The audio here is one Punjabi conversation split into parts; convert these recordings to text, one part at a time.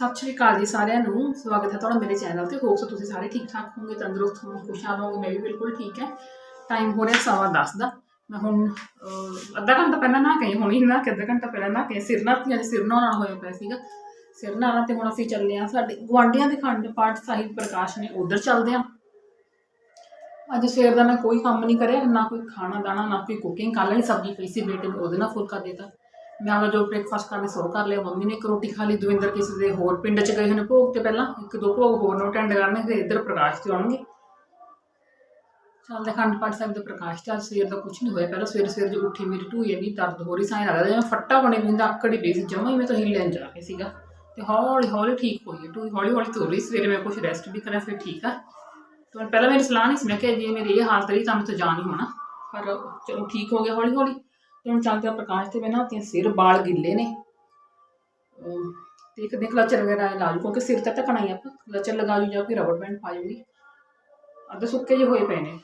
ਸਤਿ ਸ਼੍ਰੀ ਅਕਾਲ ਜੀ ਸਾਰਿਆਂ ਨੂੰ। ਸਵਾਗਤ ਹੈ ਤੁਹਾਡਾ ਮੇਰੇ ਚੈਨਲ ਤੇ। ਹੋਪ ਸੋ ਤੁਸੀਂ ਸਾਰੇ ਠੀਕ ਠਾਕ ਹੋਵੋਗੇ, ਤੰਦਰੁਸਤ ਹੋਵੋਗੇ ਖੁਸ਼ਹਾਲ ਹੋਵੋਗੇ ਮੈਂ ਵੀ ਬਿਲਕੁਲ ਠੀਕ ਹੈ। ਟਾਈਮ ਹੋ ਰਿਹਾ ਸਵਾ ਦਸ ਦਾ। ਮੈਂ ਹੁਣ ਅੱਧਾ ਘੰਟਾ ਪਹਿਲਾਂ ਨਾ ਗਈ ਹੁਣੀ ਨਾ ਕਿ ਅੱਧਾ ਘੰਟਾ ਪਹਿਲਾਂ ਨਾ ਕਿ ਸਿਰ ਨਾਲ ਅੱਜ ਸਿਰ ਨਾਲ ਹੋਇਆ ਪਿਆ ਸੀਗਾ। ਸਿਰ ਨਹਾਉਣਾ ਤੇ ਹੁਣ ਅਸੀਂ ਚੱਲੇ ਆ ਸਾਡੇ ਗੁਆਂਢੀਆਂ ਦੇ ਖੰਡ ਪਾਠ ਸਾਹਿਬ ਪ੍ਰਕਾਸ਼ ਨੇ ਉਧਰ ਚੱਲਦੇ ਆ ਅੱਜ ਸਵੇਰ ਦਾ ਮੈਂ ਕੋਈ ਕੰਮ ਨਹੀਂ ਕਰਿਆ, ਨਾ ਕੋਈ ਖਾਣਾ ਦਾਣਾ, ਨਾ ਕੋਈ ਕੁਕਿੰਗ ਕੱਲ੍ਹ ਵਾਲੀ ਸਬਜ਼ੀ ਪਈ ਸੀ ਬੇਟੇ ਨੂੰ, ਉਹਦੇ ਨਾਲ ਫੁਲਕਾ ਦੇਤਾ। ਮੈਂ ਆਪਣਾ ਜੋ ਬ੍ਰੇਕਫਾਸਟ ਕਰਨੇ ਸ਼ੁਰੂ ਕਰ ਲਿਆ ਮੰਮੀ ਨੇ ਇੱਕ ਰੋਟੀ ਖਾ ਲਈ, ਦਵਿੰਦਰ ਕਿਸੇ ਦੇ ਹੋਰ ਪਿੰਡ 'ਚ ਗਏ ਹੋਏ ਨੇ ਭੋਗ ਤੇ ਪਹਿਲਾਂ, ਇੱਕ ਦੋ ਭੋਗ ਹੋਰ ਨੂੰ ਅਟੈਂਡ ਕਰਨੇ, ਫਿਰ ਇੱਧਰ ਪ੍ਰਕਾਸ਼ ਤੇ ਆਉਣਗੇ। ਚੱਲਦੇ ਖੰਡ ਪਾਠ ਸਾਹਿਬ ਦੇ ਪ੍ਰਕਾਸ਼ ਤੇ ਅੱਜ ਸਵੇਰ ਦਾ ਕੁਝ ਨਹੀਂ ਹੋਇਆ, ਪਹਿਲਾਂ ਸਵੇਰ ਸਵੇਰ ਜੋ ਉੱਠੀ ਮੇਰੀ ਢੂਈ ਇੰਨੀ ਦਰਦ ਹੋ ਰਹੀ ਸਾਂ ਲੱਗਦਾ ਜਿਵੇਂ ਫੱਟਾ ਬਣੇ ਵੀ ਹੁੰਦਾ, ਆਕੜੀ ਪਈ ਸੀ, ਜਮਾਂ ਹੀ ਮੈਂ ਤਾਂ ਲੈਣ ਜਾ ਕੇ ਸੀਗਾ। ਤੇ ਹੌਲੀ ਹੌਲੀ ਠੀਕ ਹੋਈ ਢੂਈ ਹੌਲੀ ਹੌਲੀ ਤੁਰ ਰਹੀ, ਸਵੇਰੇ ਮੈਂ ਕੁਝ ਰੈਸਟ ਵੀ ਕਰਿਆ ਫਿਰ ਠੀਕ ਆ। ਤੇ ਪਹਿਲਾਂ ਮੇਰੀ ਸਲਾਹ ਨਹੀਂ ਸੀ, ਮੈਂ ਕਿਹਾ ਜੇ ਮੇਰੀ ਇਹ ਹਾਲਤ ਰਹੀ ਤਾਂ ਮੈਂ ਤਾਂ ਜਾ ਨਹੀਂ ਹੋਣਾ। ਪਰ ਚਲੋ ਠੀਕ ਹੋ ਗਿਆ ਹੌਲੀ ਹੌਲੀ। ਹੁਣ ਚੱਲਦੇ ਆ ਪ੍ਰਕਾਸ਼ ਤੇ ਮੈਂ ਨਾ ਤੇ ਸਿਰ ਬਾਲ ਗਿੱਲੇ ਨੇ। ਅਮ ਇੱਕ ਦੇਖ ਕਲਚਰ ਵਗੈਰਾ ਲਾ ਲੂ ਕਿਉਂਕਿ ਸਿਰ ਤੇ ਢਕਣਾ ਹੀ ਆਪਾਂ। ਕਲਚਰ ਲਗਾ ਲੂ ਜਾਂ ਕੋਈ ਰਬੜ ਬੈਂਡ ਪਾ ਜੂਗੀ। ਅੱਧੇ ਸੁੱਕੇ ਜਿਹੇ ਹੋਏ ਪਏ ਨੇ।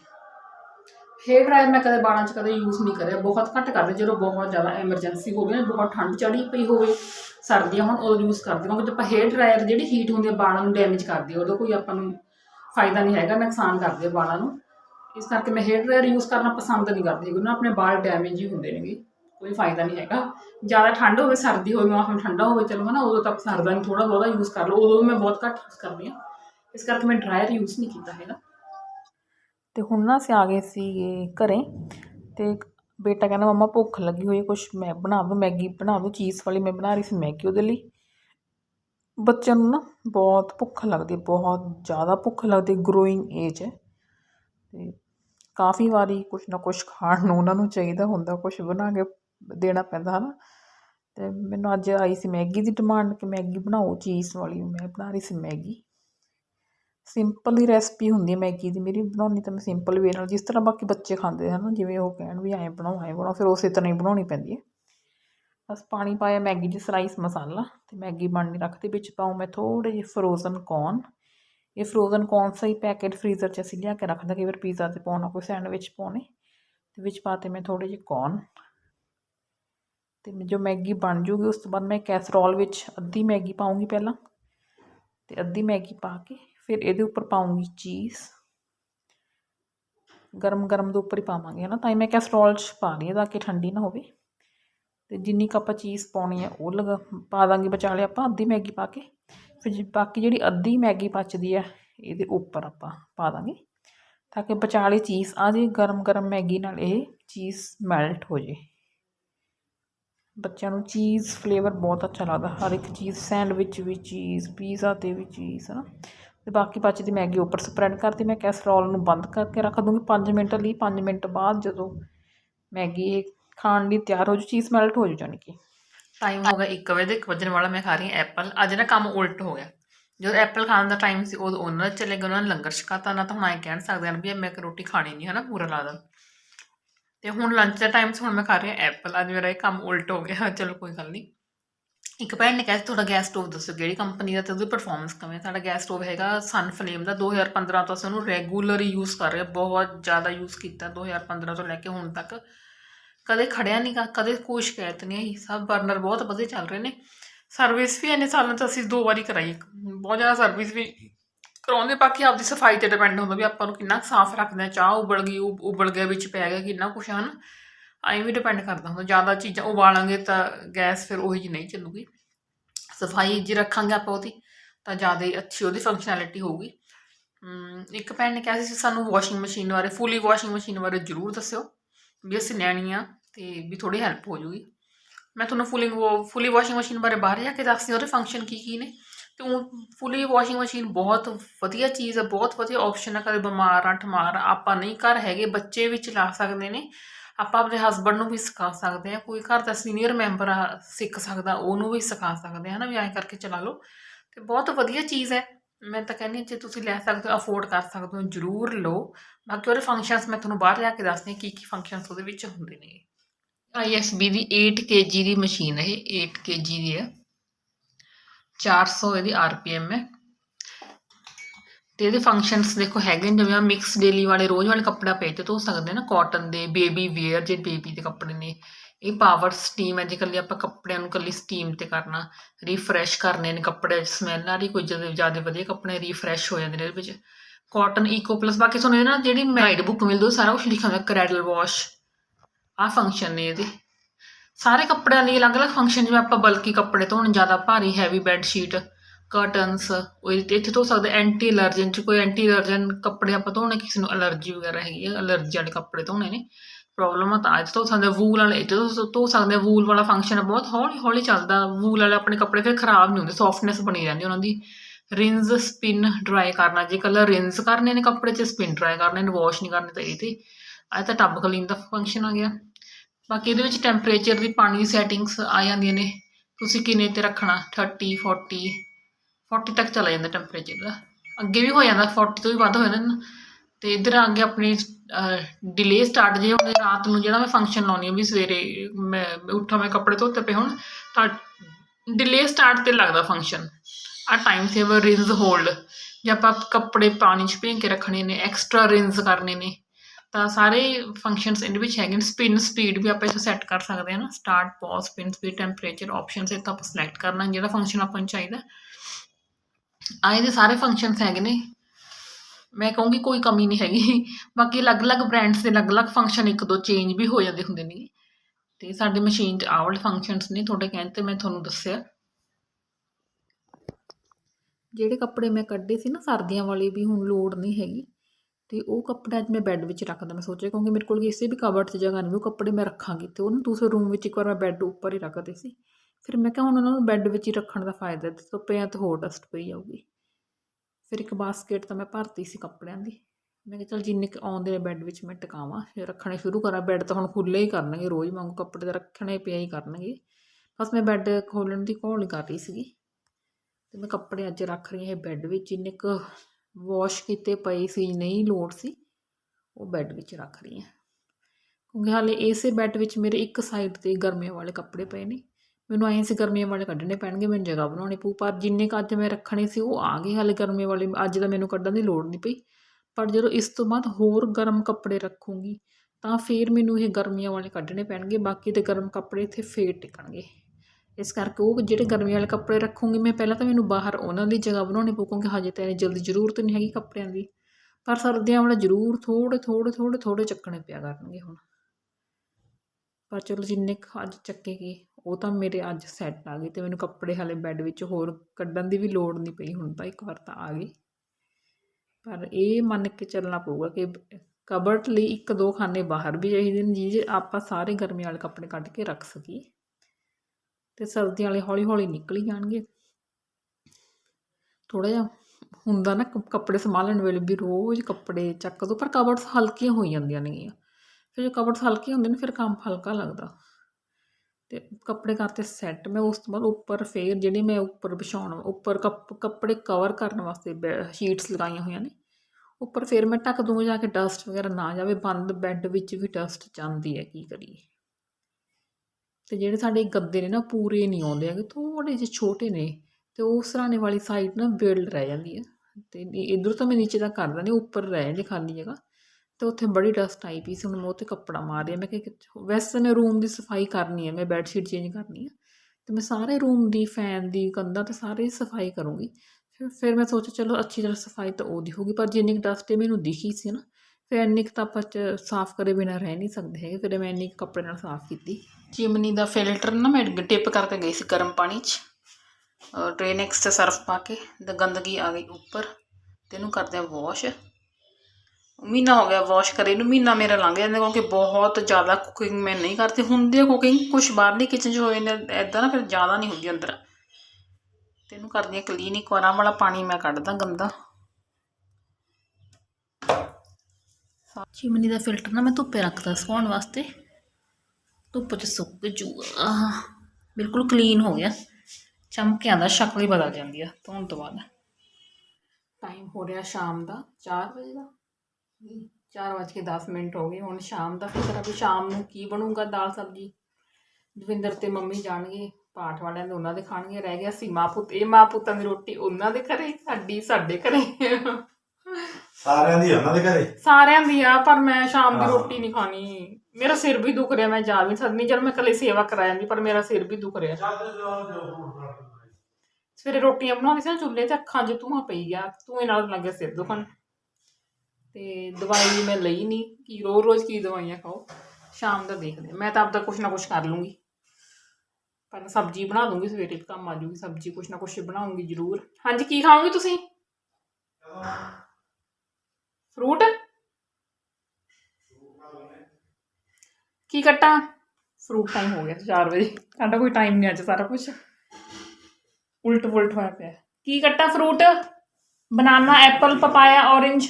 ਹੇਅਰ ਡਰਾਇਰ ਮੈਂ ਕਦੇ ਬਾਲਾਂ 'ਚ ਕਦੇ ਯੂਜ਼ ਨਹੀਂ ਕਰਿਆ। ਬਹੁਤ ਘੱਟ ਕਰਦੇ ਜਦੋਂ ਬਹੁਤ ਜ਼ਿਆਦਾ ਐਮਰਜੈਂਸੀ ਹੋਵੇ ਨਾ, ਬਹੁਤ ਠੰਡ ਚੜੀ ਪਈ ਹੋਵੇ, ਸਰਦੀਆਂ ਹੁਣ, ਉਦੋਂ ਯੂਜ਼ ਕਰਦੇ ਹਾਂ। ਕਿਉਂਕਿ ਆਪਾਂ ਹੇਅਰ ਡਰਾਇਰ ਜਿਹੜੀ ਹੀਟ ਹੁੰਦੀ ਹੈ ਬਾਲਾਂ ਨੂੰ ਡੈਮੇਜ ਕਰਦੀ ਹੈ ਉਹਦਾ ਕੋਈ ਆਪਾਂ ਨੂੰ ਫਾਇਦਾ ਨਹੀਂ ਹੈਗਾ, ਨੁਕਸਾਨ ਕਰਦੀ ਹੈ ਬਾਲਾਂ ਨੂੰ। ਇਸ ਕਰਕੇ ਮੈਂ ਹੇਅਰ ਡਰਾਇਰ ਯੂਜ਼ ਕਰਨਾ ਪਸੰਦ ਨਹੀਂ ਕਰਦੀ ਕਿਉਂਕਿ ਨਾ ਆਪਣੇ ਵਾਲ ਡੈਮੇਜ ਹੀ ਹੁੰਦੇ ਨੇਗੇ। ਕੋਈ ਫਾਇਦਾ ਨਹੀਂ ਹੈਗਾ। ਜ਼ਿਆਦਾ ਠੰਡ ਹੋਵੇ, ਸਰਦੀ ਹੋਵੇ, ਮੌਸਮ ਠੰਡਾ ਹੋਵੇ, ਚਲੋ ਹਨਾ, ਉਦੋਂ ਤੱਕ ਸਰਦਾ ਨਹੀਂ ਥੋੜਾ ਬਹੁਤਾ ਯੂਜ਼ ਕਰ ਲਓ। ਉਦੋਂ ਵੀ ਮੈਂ ਬਹੁਤ ਘੱਟ ਯੂਜ਼ ਕਰਦੀ ਹਾਂ। ਇਸ ਕਰਕੇ ਮੈਂ ਡਰਾਇਰ ਯੂਜ਼ ਨਹੀਂ ਕੀਤਾ ਹੈਗਾ। ਤੇ ਹੁਣ ਨਾ ਅਸੀਂ ਆ ਗਏ ਸੀਗੇ ਘਰੇ ਤੇ ਬੇਟਾ ਕਹਿੰਦਾ, ਮੰਮਾ, ਭੁੱਖ ਲੱਗੀ ਹੋਈ ਹੈ, ਕੁਛ ਮੈਂ ਬਣਾ ਦੋ ਮੈਗੀ ਬਣਾ ਦੋ ਚੀਜ਼ ਵਾਲੀ ਮੈਂ ਬਣਾ ਰਹੀ ਸੀ ਮੈਗੀ ਉਹਦੇ ਲਈ। ਬੱਚਿਆਂ ਨੂੰ ਨਾ ਬਹੁਤ ਭੁੱਖ ਲੱਗਦੀ ਬਹੁਤ ਜ਼ਿਆਦਾ ਭੁੱਖ ਲੱਗਦੀ ਗਰੋਇੰਗ ਏਜ ਹੈ। ਤੇ ਕਾਫੀ ਵਾਰੀ ਕੁਛ ਨਾ ਕੁਛ ਖਾਣ ਨੂੰ ਉਹਨਾਂ ਨੂੰ ਚਾਹੀਦਾ ਹੁੰਦਾ, ਕੁਛ ਬਣਾ ਕੇ ਦੇਣਾ ਪੈਂਦਾ, ਹਨਾ? ਤੇ ਮੈਨੂੰ ਅੱਜ ਆਈ ਸੀ ਮੈਗੀ ਦੀ ਡਿਮਾਂਡ ਕਿ ਮੈਗੀ ਬਣਾਓ ਚੀਜ਼ ਵਾਲੀ, ਮੈਂ ਬਣਾ ਰਹੀ ਸੀ ਮੈਗੀ। ਸਿੰਪਲ ਹੀ ਰੈਸਪੀ ਹੁੰਦੀ ਹੈ ਮੈਗੀ ਦੀ, ਮੇਰੀ ਬਣਾਉਣੀ ਤਾਂ ਮੈਂ ਸਿੰਪਲ ਵੇ ਨਾਲ, ਜਿਸ ਤਰ੍ਹਾਂ ਬਾਕੀ ਬੱਚੇ ਖਾਂਦੇ ਹਨ, ਜਿਵੇਂ ਉਹ ਕਹਿਣ ਵੀ ਐਂ ਬਣਾਓ ਐਂ ਬਣਾਓ, ਫਿਰ ਉਸੇ ਤਰ੍ਹਾਂ ਹੀ ਬਣਾਉਣੀ ਪੈਂਦੀ ਹੈ। ਬਸ ਪਾਣੀ ਪਾਇਆ ਮੈਗੀ 'ਚ ਸਲਾਈਸ ਮਸਾਲਾ, ਤੇ ਮੈਗੀ ਬਣਨੀ ਰੱਖਦੇ ਵਿੱਚ ਪਾਉ ਮੈਂ ਥੋੜੇ ਜਿਹੇ ਫਰੋਜ਼ਨ ਕੌਰਨ ਇਹ ਫਰੋਜ਼ਨ ਕੌਰਨ ਸਹੀ ਪੈਕੇਟ ਫਰੀਜ਼ਰ 'ਚ ਅਸੀਂ ਲਿਆ ਕੇ ਰੱਖਦਾ ਕਈ ਵਾਰ ਪੀਜ਼ਾ ਤੇ ਪਾਉਣਾ, ਕੋਈ ਸੈਂਡਵਿਚ ਪਾਉਣੇ, ਤੇ ਵਿੱਚ ਪਾਤੇ ਮੈਂ ਥੋੜੇ ਜਿਹੇ ਕੌਰਨ ਤੇ ਜੋ ਮੈਗੀ ਬਣ ਜੂਗੀ, ਉਸ ਤੋਂ ਬਾਅਦ ਮੈਂ ਕੈਸਰੋਲ ਵਿੱਚ ਅੱਧੀ ਮੈਗੀ ਪਾਉਂਗੀ ਪਹਿਲਾਂ ਤੇ ਅੱਧੀ ਮੈਗੀ ਪਾ ਕੇ ਫਿਰ ਇਹਦੇ ਉੱਪਰ ਪਾਉਂਗੀ ਚੀਜ਼ ਗਰਮ ਗਰਮ ਦੇ ਉੱਪਰ ਹੀ ਪਾਵਾਂਗੇ ਹੈ ਨਾ ਤਾਂ ਹੀ ਮੈਂ ਕੈਸਰੋਲ 'ਚ ਪਾ ਰਹੀ ਹਾਂ, ਤਾਂ ਕਿ ਠੰਡੀ ਨਾ ਹੋਵੇ। ਤੇ ਜਿੰਨੀ ਕੁ ਆਪਾਂ ਚੀਜ਼ ਪਾਉਣੀ ਹੈ, ਉਹ ਲਗਾ, ਪਾ ਦਾਂਗੇ ਵਿਚਾਲੇ ਆਪਾਂ ਅੱਧੀ ਮੈਗੀ ਪਾ ਕੇ। ਫਿਰ ਜੀ ਬਾਕੀ ਜਿਹੜੀ ਅੱਧੀ ਮੈਗੀ ਬਚਦੀ ਹੈ ਇਹਦੇ ਉੱਪਰ ਆਪਾਂ ਪਾ ਦਾਂਗੇ। ਤਾਂ ਕਿ ਵਿਚਾਲੇ ਚੀਜ਼ ਆ ਜੇ ਗਰਮ ਗਰਮ ਮੈਗੀ ਨਾਲ ਇਹ ਚੀਜ਼ ਮੈਲਟ ਹੋ ਜੇ। ਬੱਚਿਆਂ ਨੂੰ ਚੀਜ਼ ਫਲੇਵਰ ਬਹੁਤ ਅੱਛਾ ਲੱਗਦਾ, ਹਰ ਇੱਕ ਚੀਜ਼, ਸੈਂਡਵਿਚ ਵੀ ਚੀਜ਼, ਪੀਜ਼ਾ 'ਤੇ ਵੀ ਚੀਜ਼ ਹੈ ਨਾ ਤੇ ਬਾਕੀ ਬਚਦੀ ਮੈਗੀ ਉੱਪਰ ਸਪਰੈਡ ਕਰਤੀ, ਮੈਂ ਕੈਸਰੋਲ ਨੂੰ ਬੰਦ ਕਰਕੇ ਰੱਖ ਦੂੰਗੀ 5 ਮਿੰਟ ਲਈ। 5 ਮਿੰਟ ਬਾਅਦ ਜਦੋਂ ਮੈਗੀ ਇਹ ਖਾਣ ਲਈ ਤਿਆਰ ਹੋ ਜੂ, ਚੀਜ਼ ਮੈਲਟ ਹੋ ਜੂ ਜਾਣੀ ਕਿ। ਟਾਈਮ ਹੋ ਗਿਆ 1 ਵਜੇ ਦੇ 1 ਵਜਣ ਵਾਲਾ ਮੈਂ ਖਾ ਰਹੀ ਹਾਂ ਐਪਲ ਅੱਜ ਨਾ ਕੰਮ ਉਲਟ ਹੋ ਗਿਆ। ਜਦੋਂ ਐਪਲ ਖਾਣ ਦਾ ਟਾਈਮ ਸੀ, ਉਦੋਂ ਉਹਨਾਂ ਦੇ ਚਲੇ ਗਏ, ਉਹਨਾਂ ਨੇ ਲੰਗਰ ਛਕਾਤਾ। ਨਾ ਤਾਂ ਹੁਣ ਐਂ ਕਹਿਣ ਸਕਦੇ ਹਨ ਵੀ ਮੈਂ ਇੱਕ ਰੋਟੀ ਖਾਣੀ ਨਹੀਂ ਹੈ ਨਾ ਪੂਰਾ ਲਾ ਦਾਂ ਤੇ ਹੁਣ ਲੰਚ ਦਾ ਟਾਈਮ ਸੀ, ਹੁਣ ਮੈਂ ਖਾ ਰਹੀ ਹਾਂ ਐਪਲ ਅੱਜ ਮੇਰਾ ਇਹ ਕੰਮ ਉਲਟ ਹੋ ਗਿਆ। ਚਲੋ, ਕੋਈ ਗੱਲ ਨਹੀਂ ਇੱਕ ਭੈਣ ਨੇ ਕਿਹਾ ਸੀ, ਤੁਹਾਡਾ ਗੈਸ ਸਟੋਵ ਦੱਸੋ ਕਿਹੜੀ ਕੰਪਨੀ ਦਾ ਤੇ ਉਹਦੀ ਪਰਫਾਰਮੈਂਸ ਕਿਵੇਂ? ਸਾਡਾ ਗੈਸ ਸਟੋਵ ਹੈਗਾ ਸਨ ਫਲੇਮ ਦਾ 2015 ਤੋਂ ਅਸੀਂ ਉਹਨੂੰ ਰੈਗੂਲਰ ਯੂਜ਼ ਕਰ ਰਹੇ ਬਹੁਤ ਜ਼ਿਆਦਾ ਯੂਜ਼ ਕੀਤਾ 2015 ਤੋਂ ਲੈ ਕੇ ਹੁਣ ਤੱਕ। ਕਦੇ ਖੜਿਆ ਨਹੀਂ ਗਾ, ਕਦੇ ਕੋਈ ਸ਼ਿਕਾਇਤ ਨਹੀਂ ਆਈ, ਸਭ ਬਰਨਰ ਬਹੁਤ ਵਧੀਆ ਚੱਲ ਰਹੇ ਨੇ। ਸਰਵਿਸ ਵੀ ਇੰਨੇ ਸਾਲਾਂ ਤੋਂ ਅਸੀਂ ਦੋ ਵਾਰੀ ਕਰਾਈ ਹੈ। ਬਹੁਤ ਜ਼ਿਆਦਾ ਸਰਵਿਸ ਵੀ ਕਰਾਉਂਦੇ ਬਾਕੀ ਆਪਦੀ ਸਫ਼ਾਈ ਤੇ ਡਿਪੈਂਡ ਹੁੰਦਾ ਵੀ ਆਪਾਂ ਨੂੰ ਕਿੰਨਾ ਕੁ ਸਾਫ਼ ਰੱਖਦੇ ਹਾਂ, ਚਾਹ ਉਬਲ ਗਈ ਉਬਲ ਗਿਆ, ਵਿੱਚ ਪੈ ਗਿਆ, ਕਿੰਨਾ ਕੁਛ ਹਨ ਐਂ ਵੀ ਡਿਪੈਂਡ ਕਰਦਾ ਹੁੰਦਾ, ਜ਼ਿਆਦਾ ਚੀਜ਼ਾਂ ਉਬਾਲਾਂਗੇ ਤਾਂ ਗੈਸ ਫਿਰ ਉਹੀ ਜਿਹੀ ਨਹੀਂ ਚੱਲੂਗੀ। ਸਫ਼ਾਈ ਜੇ ਰੱਖਾਂਗੇ ਆਪਾਂ ਉਹਦੀ, ਤਾਂ ਜ਼ਿਆਦਾ ਅੱਛੀ ਉਹਦੀ ਫੰਕਸ਼ਨੈਲਿਟੀ ਹੋਊਗੀ। ਇੱਕ ਭੈਣ ਨੇ ਕਿਹਾ ਸੀ, ਸਾਨੂੰ ਵਾਸ਼ਿੰਗ ਮਸ਼ੀਨ ਬਾਰੇ ਫੁੱਲੀ ਵਾਸ਼ਿੰਗ ਮਸ਼ੀਨ ਬਾਰੇ ਜ਼ਰੂਰ ਦੱਸਿਓ। ਵੀ ਅਸੀਂ ਲੈਣੀ ਆ ਤੇ ਵੀ ਥੋੜੀ ਹੈਲਪ ਹੋ ਜੂਗੀ। ਮੈਂ ਤੁਹਾਨੂੰ ਫੁੱਲੀ ਫੁੱਲੀ ਵਾਸ਼ਿੰਗ ਮਸ਼ੀਨ ਬਾਰੇ ਬਾਹਰ ਜਾ ਕੇ ਦੱਸਦੀ ਉਹਦੇ ਫੰਕਸ਼ਨ ਕੀ ਕੀ ਨੇ। ਤੇ ਉਹ ਫੁੱਲੀ ਵਾਸ਼ਿੰਗ ਮਸ਼ੀਨ ਬਹੁਤ ਵਧੀਆ ਚੀਜ਼ ਹੈ ਬਹੁਤ ਵਧੀਆ ਆਪਸ਼ਨ ਹੈ ਕਦੇ ਬਿਮਾਰ ਆ ਠਮਾਰ ਆਪਾਂ ਨਹੀਂ ਘਰ ਹੈਗੇ, ਬੱਚੇ ਵੀ ਚਲਾ ਸਕਦੇ ਨੇ। ਆਪਾਂ ਆਪਣੇ ਹਸਬੰਡ ਨੂੰ ਵੀ ਸਿਖਾ ਸਕਦੇ ਆ, ਕੋਈ ਘਰ ਦਾ ਸੀਨੀਅਰ ਮੈਂਬਰ ਆ, ਸਿੱਖ ਸਕਦਾ, ਉਹਨੂੰ ਵੀ ਸਿਖਾ ਸਕਦੇ ਆ ਨਾ ਵੀ ਐਂ ਕਰਕੇ ਚਲਾ ਲਓ। ਤੇ ਬਹੁਤ ਵਧੀਆ ਚੀਜ਼ ਹੈ। ਮੈਂ ਤਾਂ ਕਹਿੰਦੀ ਹਾਂ, ਜੇ ਤੁਸੀਂ ਲੈ ਸਕਦੇ ਹੋ ਅਫੋਰਡ ਕਰ ਸਕਦੇ ਹੋ ਜ਼ਰੂਰ ਲਓ। ਬਾਕੀ ਉਹਦੇ ਫੰਕਸ਼ਨਸ ਮੈਂ ਤੁਹਾਨੂੰ ਬਾਹਰ ਜਾ ਕੇ ਦੱਸਦੀ ਕੀ ਕੀ ਫੰਕਸ਼ਨਸ ਉਹਦੇ ਵਿੱਚ ਹੁੰਦੇ ਨੇ। ISB ਦੀ 8 kg ਦੀ ਮਸ਼ੀਨ ਹੈ ਇਹ 8 kg ਦੀ ਹੈ। 400 ਇਹਦੀ RPM ਹੈ। ਤੇ ਇਹਦੇ ਫੰਕਸ਼ਨਸ ਦੇਖੋ ਹੈਗੇ ਨੇ ਜਿਵੇਂ ਮਿਕਸ ਡੇਲੀ ਵਾਲੇ ਰੋਜ਼ ਵਾਲੇ ਕੱਪੜਾ ਪਏ ਤੇ ਧੋ ਸਕਦੇ ਨਾ ਕਾਟਨ ਦੇ ਬੇਬੀ ਵੇਅਰ ਜੇ ਬੇਬੀ ਦੇ ਕੱਪੜੇ ਨੇ। ਇਹ ਪਾਵਰ ਸਟੀਮ ਹੈ ਜੇ ਇਕੱਲੇ ਆਪਾਂ ਕੱਪੜਿਆਂ ਨੂੰ ਇਕੱਲੀ ਸਟੀਮ ਤੇ ਕਰਨਾ ਰੀਫਰੈਸ਼ ਕਰਨੇ ਨੇ ਕੱਪੜੇ ਸਮੈਲ ਆ ਰਹੀ ਕੋਈ ਜਦੋਂ ਜ਼ਿਆਦਾ ਵਧੀਆ ਕੱਪੜੇ ਰੀਫਰੈਸ਼ ਹੋ ਜਾਂਦੇ ਨੇ ਇਹਦੇ ਵਿੱਚ। ਕਾਟਨ ਈਕੋ ਪਲੱਸ ਬਾਕੀ ਤੁਹਾਨੂੰ ਇਹ ਨਾ ਜਿਹੜੀ ਗਾਈਡ ਬੁੱਕ ਮਿਲਦੀ, ਉਹ ਸਾਰਾ ਕੁਝ ਲਿਖਿਆ ਹੁੰਦਾ ਕਰੈਡਲ ਵਾਸ਼ ਆਹ ਫੰਕਸ਼ਨ ਨੇ ਇਹਦੇ। ਸਾਰੇ ਕੱਪੜਿਆਂ ਲਈ ਅਲੱਗ-ਅਲੱਗ ਫੰਕਸ਼ਨ ਜਿਵੇਂ ਆਪਾਂ ਬਲਕੀ ਕੱਪੜੇ ਧੋਣ, ਜ਼ਿਆਦਾ ਭਾਰੀ ਹੈਵੀ ਬੈੱਡ ਸ਼ੀਟ ਕਰਟਨਸ ਉਹ ਇੱਥੇ ਇੱਥੇ ਧੋ ਸਕਦੇ ਐਂਟੀ ਅਲਰਜਨ ਚ ਕੋਈ ਐਂਟੀ ਅਲਰਜਨ ਕੱਪੜੇ ਆਪਾਂ ਧੋਣੇ, ਕਿਸੇ ਨੂੰ ਅਲਰਜੀ ਵਗੈਰਾ ਹੈਗੀ ਹੈ ਅਲਰਜੀ ਵਾਲੇ ਕੱਪੜੇ ਧੋਣੇ ਨੇ। ਪ੍ਰੋਬਲਮ ਆ, ਤਾਂ ਅੱਜ ਧੋ ਸਕਦੇ ਵੂਲ ਵਾਲੇ ਇੱਥੇ ਧੋ- ਸਕਦੇ ਵੂਲ ਵਾਲਾ ਫੰਕਸ਼ਨ ਬਹੁਤ ਹੌਲੀ ਹੌਲੀ ਚੱਲਦਾ, ਵੂਲ ਵਾਲੇ ਆਪਣੇ ਕੱਪੜੇ ਫਿਰ ਖਰਾਬ ਨਹੀਂ ਹੁੰਦੇ ਸੌਫਟਨੈਸ ਬਣੀ ਰਹਿੰਦੀ ਉਹਨਾਂ ਦੀ। ਰਿੰਜ਼ ਸਪਿਨ ਡਰਾਈ ਕਰਨਾ, ਜੇ ਕਲਰ ਰਿੰਜ਼ ਕਰਨੇ ਨੇ ਕੱਪੜੇ 'ਚ ਸਪਿਨ ਡਰਾਈ ਕਰਨੇ ਨੇ ਵਾਸ਼ ਨਹੀਂ ਕਰਨੇ, ਤਾਂ ਇਹ ਤੇ ਅੱਜ ਤਾਂ ਟੱਬ ਕਲੀਨ ਦਾ ਫੰਕਸ਼ਨ ਆ ਗਿਆ। ਬਾਕੀ ਇਹਦੇ ਵਿੱਚ ਟੈਂਪਰੇਚਰ ਦੀ ਪਾਣੀ ਦੀ ਸੈਟਿੰਗਸ ਆ ਜਾਂਦੀਆਂ ਨੇ, ਤੁਸੀਂ ਕਿੰਨੇ ਤੇ ਰੱਖਣਾ? 30 40 40 ਤੱਕ ਚਲਾ ਜਾਂਦਾ ਟੈਂਪਰੇਚਰ ਦਾ। ਅੱਗੇ ਵੀ ਹੋ ਜਾਂਦਾ 40 ਤੋਂ ਵੀ ਵੱਧ ਹੋ ਜਾਂਦਾ ਤੇ ਇਧਰ ਕੇ ਆਪਣੀ ਡਿਲੇ ਸਟਾਰਟ ਜੇ ਹੁਣ ਰਾਤ ਨੂੰ ਜਿਹੜਾ ਮੈਂ ਫੰਕਸ਼ਨ ਲਾਉਣੀ ਆ ਵੀ ਸਵੇਰੇ ਮੈਂ ਉੱਠਾਂ ਮੈਂ ਕੱਪੜੇ ਧੋਤੇ ਪਏ ਹੁਣ, ਤਾਂ ਡਿਲੇ ਸਟਾਰਟ ਤੇ ਲੱਗਦਾ ਫੰਕਸ਼ਨ ਆ ਟਾਈਮ ਸੇਵਰ ਰਿੰਜ਼ ਹੋਲਡ ਜੇ ਆਪਾਂ ਕੱਪੜੇ ਪਾਣੀ 'ਚ ਭੇਂ ਕੇ ਰੱਖਣੇ ਨੇ ਐਕਸਟਰਾ ਰਿੰਜ਼ ਕਰਨੇ ਨੇ, ਤਾਂ ਸਾਰੇ ਫੰਕਸ਼ਨਸ ਇਹਦੇ ਵਿੱਚ ਹੈਗੇ ਨੇ। ਸਪਿਨ ਸਪੀਡ ਵੀ ਆਪਾਂ ਇੱਥੇ ਸੈੱਟ ਕਰ ਸਕਦੇ ਹਾਂ ਨਾ। Start pause spin speed temperature options ਇਹ ਤਾਂ ਆਪਾਂ ਸਿਲੈਕਟ ਕਰਨਾ, ਜਿਹੜਾ ਫੰਕਸ਼ਨ ਆਪਾਂ ਨੂੰ ਚਾਹੀਦਾ। ਆ ਇਹਦੇ ਸਾਰੇ ਫੰਕਸ਼ਨਸ ਹੈਗੇ ਨੇ। ਮੈਂ ਕਹੂੰਗੀ ਕੋਈ ਕਮੀ ਨਹੀਂ ਹੈਗੀ। ਬਾਕੀ ਅਲੱਗ-ਅਲੱਗ ਬ੍ਰਾਂਡਸ ਦੇ ਅਲੱਗ-ਅਲੱਗ ਫੰਕਸ਼ਨ ਇੱਕ ਦੋ ਚੇਂਜ ਵੀ ਹੋ ਜਾਂਦੇ ਹੁੰਦੇ ਨੇ। ਤੇ ਸਾਡੇ ਮਸ਼ੀਨ 'ਚ ਆਹ ਵਾਲੇ ਫੰਕਸ਼ਨਸ ਨੇ ਤੁਹਾਡੇ ਕਹਿਣ ਤੇ ਮੈਂ ਤੁਹਾਨੂੰ ਦੱਸਿਆ। ਜਿਹੜੇ ਕੱਪੜੇ ਮੈਂ ਕੱਢੇ ਸੀ ਨਾ, ਸਰਦੀਆਂ ਵਾਲੇ ਵੀ ਹੁਣ ਲੋੜ ਨਹੀਂ ਹੈਗੀ। ਤੇ ਉਹ ਕੱਪੜਾ ਅੱਜ ਮੈਂ ਬੈੱਡ ਵਿੱਚ ਰੱਖਦਾ। ਮੈਂ ਸੋਚਿਆ ਕਿਉਂਕਿ ਮੇਰੇ ਕੋਲ ਕਿਸੇ ਵੀ ਕਬਰਡ 'ਚ ਜਗ੍ਹਾ ਨਹੀਂ, ਉਹ ਕੱਪੜੇ ਮੈਂ ਰੱਖਾਂਗੀ ਤੇ ਉਹਨੂੰ ਦੂਸਰੇ ਰੂਮ ਵਿੱਚ ਇੱਕ ਵਾਰ ਮੈਂ ਬੈੱਡ ਉੱਪਰ ਹੀ ਰੱਖਦੇ ਸੀ। ਫਿਰ ਮੈਂ ਕਿਹਾ ਹੁਣ ਉਹਨਾਂ ਨੂੰ ਬੈੱਡ ਵਿੱਚ ਹੀ ਰੱਖਣ ਦਾ ਫਾਇਦਾ ਤੇ ਧੁੱਪਿਆਂ ਤੇ ਹੋਰ ਡਸਟ ਪਈ ਜਾਊਗੀ। ਫਿਰ ਇੱਕ ਬਾਸਕਟ ਤਾਂ ਮੈਂ ਭਰਤੀ ਸੀ ਕੱਪੜਿਆਂ ਦੀ। ਮੈਂ ਕਿਹਾ ਚਲ ਜਿੰਨੇ ਕੁ ਆਉਂਦੇ ਨੇ ਬੈੱਡ ਵਿੱਚ ਮੈਂ ਟਿਕਾਵਾਂ, ਫਿਰ ਰੱਖਣੇ ਸ਼ੁਰੂ ਕਰਾਂ। ਬੈੱਡ ਤਾਂ ਹੁਣ ਖੁੱਲ੍ਹੇ ਹੀ ਕਰਨਗੇ ਰੋਜ਼ ਵਾਂਗੂ ਕੱਪੜੇ ਤਾਂ ਰੱਖਣੇ ਪਿਆ ਹੀ ਕਰਨਗੇ। ਬਸ ਮੈਂ ਬੈੱਡ ਖੋਲ੍ਹਣ ਦੀ ਘੋਲ ਕਰ ਰਹੀ ਸੀਗੀ। ਤੇ ਮੈਂ ਕੱਪੜੇ ਅੱਜ ਰੱਖ ਰਹੀ ਹਾਂ ਬੈੱਡ ਵਿੱਚ, ਜਿੰਨੇ ਕੁ ਵਾਸ਼ ਕੀਤੇ ਪਏ ਸੀ, ਨਹੀਂ ਲੋੜ ਸੀ, ਉਹ ਬੈੱਡ ਵਿੱਚ ਰੱਖ ਰਹੀ ਹਾਂ। ਕਿਉਂਕਿ ਹਾਲੇ ਇਸੇ ਬੈੱਡ ਵਿੱਚ ਮੇਰੇ ਇੱਕ ਸਾਈਡ ਤੇ ਗਰਮੀਆਂ ਵਾਲੇ ਕੱਪੜੇ ਪਏ ਨੇ। ਮੈਨੂੰ ਐਂ ਸੀ ਗਰਮੀਆਂ ਵਾਲੇ ਕੱਢਣੇ ਪੈਣਗੇ, ਮੈਨੂੰ ਜਗ੍ਹਾ ਬਣਾਉਣੀ ਪਊ, ਪਰ ਜਿੰਨੇ ਕੁ ਅੱਜ ਮੈਂ ਰੱਖਣੇ ਸੀ ਉਹ ਆ ਗਏ ਹਾਲੇ ਗਰਮੀਆਂ ਵਾਲੇ, ਅੱਜ ਤਾਂ ਮੈਨੂੰ ਕੱਢਣ ਦੀ ਲੋੜ ਨਹੀਂ ਪਈ। ਪਰ ਜਦੋਂ ਇਸ ਤੋਂ ਬਾਅਦ ਹੋਰ ਗਰਮ ਕੱਪੜੇ ਰੱਖੂੰਗੀ, ਤਾਂ ਫਿਰ ਮੈਨੂੰ ਇਹ ਗਰਮੀਆਂ ਵਾਲੇ ਕੱਢਣੇ ਪੈਣਗੇ, ਬਾਕੀ ਤੇ ਗਰਮ ਕੱਪੜੇ ਇੱਥੇ ਫੇਰ ਟਿਕਣਗੇ। ਇਸ ਕਰਕੇ ਉਹ ਜਿਹੜੇ ਗਰਮੀਆਂ ਵਾਲੇ ਕੱਪੜੇ ਰੱਖੂੰਗੀ, ਮੈਂ ਪਹਿਲਾਂ ਤਾਂ ਮੈਨੂੰ ਬਾਹਰ ਉਹਨਾਂ ਦੀ ਜਗ੍ਹਾ ਬਣਾਉਣੀ ਪਊ, ਕਿਉਂਕਿ ਹਜੇ ਤਾਂ ਇੰਨੀ ਜਲਦੀ ਜ਼ਰੂਰਤ ਨਹੀਂ ਹੈਗੀ ਕੱਪੜਿਆਂ ਦੀ। ਪਰ ਸਰਦੀਆਂ ਵਾਲੇ ਜ਼ਰੂਰ ਥੋੜ੍ਹੇ ਥੋੜ੍ਹੇ ਥੋੜ੍ਹੇ ਥੋੜ੍ਹੇ ਚੱਕਣੇ ਪਿਆ ਕਰਨਗੇ ਹੁਣ। ਪਰ ਚਲੋ ਜਿੰਨੇ ਕੁ ਅੱਜ ਚੱਕੇ ਗਏ ਉਹ ਤਾਂ ਮੇਰੇ ਅੱਜ ਸੈੱਟ ਆ ਗਈ ਤੇ ਮੈਨੂੰ ਕੱਪੜੇ ਹਾਲੇ ਬੈੱਡ ਵਿੱਚ ਹੋਰ ਕੱਢਣ ਦੀ ਵੀ ਲੋੜ ਨਹੀਂ ਪਈ, ਹੁਣ ਤਾਂ ਇੱਕ ਵਾਰ ਤਾਂ ਆ ਗਈ। ਪਰ ਇਹ ਮੰਨ ਕੇ ਚੱਲਣਾ ਪਊਗਾ ਕਿ ਕਬਰਟ ਲਈ ਇੱਕ ਦੋ ਖਾਨੇ ਬਾਹਰ ਵੀ ਚਾਹੀਦੇ ਨੇ, ਜਿਹਦੇ ਆਪਾਂ ਸਾਰੇ ਗਰਮੀ ਵਾਲੇ ਕੱਪੜੇ ਕੱਢ ਕੇ ਰੱਖ ਸਕੀਏ। ਤੇ ਸਰਦੀਆਂ ਵਾਲੇ ਹੌਲੀ ਹੌਲੀ ਨਿਕਲ ਜਾਣਗੇ। ਥੋੜਾ ਜਿਹਾ ਹੁੰਦਾ ਨਾ ਕੱਪੜੇ ਸੰਭਾਲਣ ਵੇਲੇ ਵੀ ਰੋਜ਼ ਕੱਪੜੇ ਚੱਕ ਦੋ, ਪਰ ਕਬਰਟਸ ਹਲਕੀਆਂ ਹੋਈ ਜਾਂਦੀਆਂ ਨੇਗੀਆਂ। ਫਿਰ ਜੋ ਕਬਰਟਸ ਹਲਕੇ ਹੁੰਦੇ ਨੇ, ਫਿਰ ਕੰਮ ਹਲਕਾ ਲੱਗਦਾ। ਤੇ ਕੱਪੜੇ ਕਰਤੇ ਸੈੱਟ ਮੈਂ ਉਸ ਤੋਂ ਬਾਅਦ ਉੱਪਰ ਫੇਰ ਜਿਹੜੇ ਮੈਂ ਉੱਪਰ ਵਿਛਾਉਣ, ਉੱਪਰ ਕੱਪ, ਕੱਪੜੇ ਕਵਰ ਕਰਨ ਵਾਸਤੇ ਸ਼ੀਟਸ ਲਗਾਈਆਂ ਹੋਈਆਂ ਨੇ, ਉੱਪਰ ਫੇਰ ਮੈਂ ਢੱਕ ਦੂੰਗਾ ਜਾ ਕੇ ਡਸਟ ਵਗੈਰਾ ਨਾ ਜਾਵੇ, ਬੰਦ ਬੈੱਡ ਵਿੱਚ ਵੀ ਡਸਟ ਜਾਂਦੀ ਹੈ, ਕੀ ਕਰੀਏ। ਤੇ ਜਿਹੜੇ ਸਾਡੇ ਗੱਦੇ ਨੇ ਨਾ ਪੂਰੇ ਨਹੀਂ ਆਉਂਦੇ ਹੈਗੇ ਥੋੜੇ ਜਿਹੇ ਛੋਟੇ ਨੇ, ਤੇ ਉਹ ਸਰਾਣੇ ਵਾਲੀ ਸਾਈਡ ਨਾ ਬਿਲਡ ਰਹਿ ਜਾਂਦੀ ਹੈ। ਤੇ ਇਧਰ ਤਾਂ ਮੈਂ ਨੀਚੇ ਤੱਕ ਕਰ ਦਿੰਦੀ ਉੱਪਰ ਰਹਿ ਜਾਂਦੀ, ਖਾਲੀ ਜਗ੍ਹਾ। ਤੇ ਉੱਥੇ ਬੜੀ ਡਸਟ ਆਈ ਪਈ ਸੀ, ਹੁਣ ਮੈਂ ਉੱਥੇ ਕੱਪੜਾ ਮਾਰ ਰਿਹਾ ਮੈਂ ਕਿਹਾ ਕਿ- ਵੈਸੇ ਮੈਂ ਰੂਮ ਦੀ ਸਫ਼ਾਈ ਕਰਨੀ ਹੈ, ਮੈਂ ਬੈੱਡ ਸ਼ੀਟ ਚੇਂਜ ਕਰਨੀ ਹੈ ਤੇ ਮੈਂ ਸਾਰੇ ਰੂਮ ਦੀ ਫੈਨ ਦੀ, ਕੰਧਾਂ ਤੇ ਸਾਰੇ ਸਫ਼ਾਈ ਕਰੂੰਗੀ। ਫਿਰ ਫਿਰ ਮੈਂ ਸੋਚਿਆ ਚਲੋ ਅੱਛੀ ਤਰ੍ਹਾਂ ਸਫ਼ਾਈ ਤਾਂ ਉਹਦੀ ਹੋਗੀ ਪਰ ਜਿੰਨੀ ਕੁ ਡਸਟ ਇਹ ਮੈਨੂੰ ਦਿਖੀ ਸੀ ਨਾ, ਫਿਰ ਇੰਨੀ ਕੁ ਤਾਂ ਆਪਾਂ ਚ ਸਾਫ਼ ਕਰੇ ਬਿਨਾਂ ਰਹਿ ਨਹੀਂ ਸਕਦੇ ਹੈਗੇ। ਫਿਰ ਮੈਂ ਇੰਨੀ ਕੁ ਕੱਪੜੇ ਨਾਲ ਸਾਫ਼ ਕੀਤੀ। ਚਿਮਨੀ ਦਾ ਫਿਲਟਰ ਨਾ ਮੈਂ ਟਿਪ ਕਰਕੇ ਗਈ ਸੀ ਗਰਮ ਪਾਣੀ 'ਚ। ਟ੍ਰੇਨੈਕਸ ਤੇ ਸਰਫ ਪਾ ਕੇ, ਤੇ ਗੰਦਗੀ ਆ ਗਈ ਉੱਪਰ, ਤੇ ਇਹਨੂੰ ਕਰਦੇ ਆ ਵਾਸ਼ ਮਹੀਨਾ ਹੋ ਗਿਆ ਵਾਸ਼ ਕਰੇ ਨੂੰ ਮਹੀਨਾ ਮੇਰਾ ਲੰਘ ਜਾਂਦਾ ਕਿਉਂਕਿ ਬਹੁਤ ਜ਼ਿਆਦਾ ਕੁਕਿੰਗ ਮੈਂ ਨਹੀਂ ਕਰਦੀ ਹੁੰਦੀ ਹੈ ਕੁਕਿੰਗ ਕੁਝ ਬਾਹਰਲੀ ਕਿਚਨ 'ਚ ਹੋ ਜਾਂਦਾ ਐਦਾਂ ਨਾ ਫਿਰ ਜ਼ਿਆਦਾ ਨਹੀਂ ਹੁੰਦੀ ਅੰਦਰ। ਤੇ ਇਹਨੂੰ ਕਰਦੀ ਆ ਕਲੀਨ ਇੱਕ ਵਾਰਾਂ ਵਾਲਾ ਪਾਣੀ ਮੈਂ ਕੱਢਦਾ ਗੰਦਾ। ਚਿਮਨੀ ਦਾ ਫਿਲਟਰ ਨਾ ਮੈਂ ਧੁੱਪੇ ਰੱਖਦਾ ਸੁਕਾਉਣ ਵਾਸਤੇ। ਧੁੱਪ 'ਚ ਸੁੱਕ ਜੂਗਾ। ਆਹ ਬਿਲਕੁਲ ਕਲੀਨ ਹੋ ਗਿਆ। ਚਮਕ ਕੇ ਆਉਂਦਾ ਸ਼ਕਲ ਹੀ ਬਦਲ ਜਾਂਦੀ ਆ ਧੋਣ ਤੋਂ ਬਾਅਦ। ਟਾਈਮ ਹੋ ਰਿਹਾ ਸ਼ਾਮ ਦਾ 4 ਵਜੇ ਦਾ। 4:10 ਮਿੰਟ ਹੋ ਗਏ ਹੁਣ ਸ਼ਾਮ ਦਾ ਫਿਕਰ ਆ ਵੀ ਸ਼ਾਮ ਨੂੰ ਕੀ ਬਣੂਗਾ ਦਾਲ ਸਬਜੀ। ਦਵਿੰਦਰ ਤੇ ਮੰਮੀ ਜਾਣਗੇ ਪਾਠ ਵਾਲਿਆਂ ਦੇ ਉਹਨਾਂ ਦੇ ਖਾਣਗੇ ਰਹਿ ਗਿਆ ਸੀ ਮਾਂ ਪੁੱਤ ਇਹ ਮਾਂ ਪੁੱਤਾਂ ਦੀ ਰੋਟੀ ਉਹਨਾਂ ਦੇ ਘਰੇ ਸਾਡੀ ਸਾਡੇ ਘਰੇ। ਸਾਰਿਆਂ ਦੀ ਉਹਨਾਂ ਦੇ ਘਰੇ? ਸਾਰਿਆਂ ਦੀ ਆ ਪਰ ਮੈਂ ਸ਼ਾਮ ਦੀ। ਰੋਟੀ ਨਹੀਂ ਖਾਣੀ। ਮੇਰਾ ਸਿਰ ਵੀ ਦੁਖ ਰਿਹਾ ਮੈਂ ਜਾ ਵੀ ਸਕਦੀ। ਚਲ ਮੈਂ ਕੱਲੇ ਸੇਵਾ ਕਰਾ ਜਾਂਦੀ ਪਰ ਮੇਰਾ ਸਿਰ ਵੀ ਦੁਖ ਰਿਹਾ। ਸਵੇਰੇ ਰੋਟੀਆਂ ਬਣਾਉਂਦੀ ਸੀ ਚੁੱਲ੍ਹੇ ਤੇ ਅੱਖਾਂ 'ਚ ਧੂੰਆਂ ਪਈ ਗਿਆ ਧੂਏ ਨਾਲ ਲੱਗਿਆ ਸਿਰ ਦੁਖਣ। ਤੇ ਦਵਾਈ ਮੈਂ ਲਈ ਨਹੀਂ ਕਿ ਰੋਜ਼ ਰੋਜ਼ ਕੀ ਦਵਾਈਆਂ ਖਾਓ, ਸ਼ਾਮ ਦਾ ਦੇਖਦੇ ਹਾਂ। ਮੈਂ ਤਾਂ ਆਪਦਾ ਕੁਛ ਨਾ ਕੁਛ ਕਰ ਲੂੰਗੀ। ਪਰ ਸਬਜ਼ੀ ਬਣਾ ਦੂੰਗੀ ਸਵੇਰੇ ਕੰਮ ਆ ਜੂਗੀ ਸਬਜ਼ੀ, ਕੁਛ ਨਾ ਕੁਛ ਬਣਾਉਂਗੀ ਜ਼ਰੂਰ। ਹਾਂਜੀ, ਕੀ ਖਾਓਗੇ ਤੁਸੀਂ? ਫਰੂਟ? ਕੀ ਕੱਟਾਂ? ਫਰੂਟ ਟਾਈਮ ਹੋ ਗਿਆ 4 ਵਜੇ। ਸਾਡਾ ਕੋਈ ਟਾਈਮ ਨਹੀਂ ਅੱਜ ਸਾਰਾ ਕੁਝ ਉਲਟ ਪੁਲਟ ਹੋਇਆ ਪਿਆ। ਕੀ ਕੱਟਾਂ fruit? Banana, apple, papaya, orange.